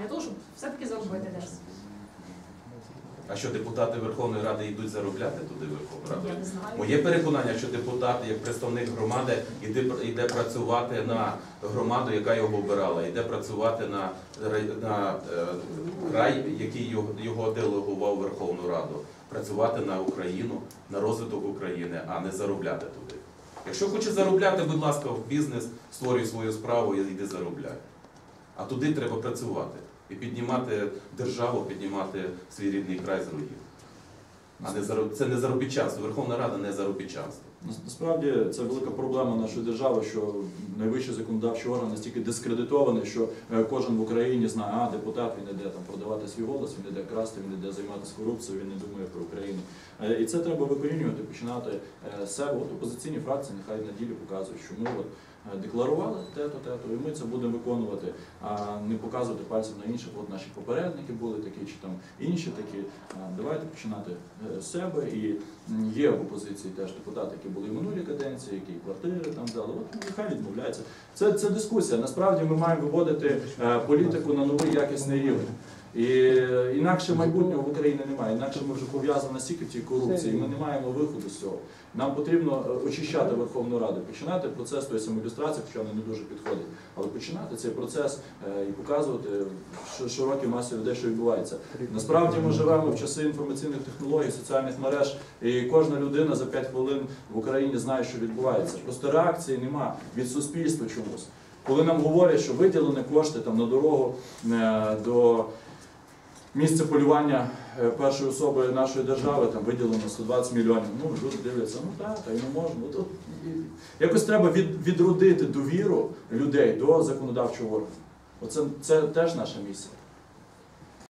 для того, щоб все-таки заробити десь. А що депутати Верховної Ради йдуть заробляти туди Верховну Раду? Я не знаю. Моє переконання, що депутат, як представник громади, іде, йде працювати на громаду, яка його обирала, йде працювати на, на е, край, який його, його делегував Верховну Раду, працювати на Україну, на розвиток України, а не заробляти туди. Якщо хоче заробляти, будь ласка, в бізнес, створюй свою справу і йди заробляй. А туди треба працювати і піднімати державу, піднімати свій рідний край з руїн. А не зароб... це не заробітчанство. Верховна Рада не заробітчанство. Нас- Насправді це велика проблема нашої держави, що найвищий законодавчий орган настільки дискредитований, що е, кожен в Україні знає, а депутат він іде там продавати свій голос, він іде красти, він іде займатися корупцією, він не думає про Україну. Е, І це треба викорінювати, починати е, з себе. От опозиційні фракції нехай на ділі показують, що ми от декларували те-то, те-то, і ми це будемо виконувати, а не показувати пальцем на інших. От наші попередники були такі, чи там інші такі. Давайте починати з себе. І є в опозиції теж депутати, які були в минулій каденції, які квартири там взяли. От нехай відмовляється. Це, це дискусія. Насправді ми маємо виводити е, політику на новий якісний рівень. І інакше майбутнього в Україні немає. Інакше ми вже пов'язані настільки в цій корупції, ми не маємо виходу з цього. Нам потрібно е, очищати Верховну Раду, починати процес тої самолюстрації, хоча вона не дуже підходить, але починати цей процес е, і показувати ш- широкій масі людей, що відбувається. Насправді ми живемо в часи інформаційних технологій, соціальних мереж, і кожна людина за 5 хвилин в Україні знає, що відбувається. Просто реакції нема від суспільства чомусь. Коли нам говорять, що виділені кошти там на дорогу е, до місця полювання е, першої особи нашої держави, там виділено 120 мільйонів. Ну, люди дивляться, ну так, та й не можна. Ну, тут... якось треба від, відродити довіру людей до законодавчого органу. Оце це теж наша місія.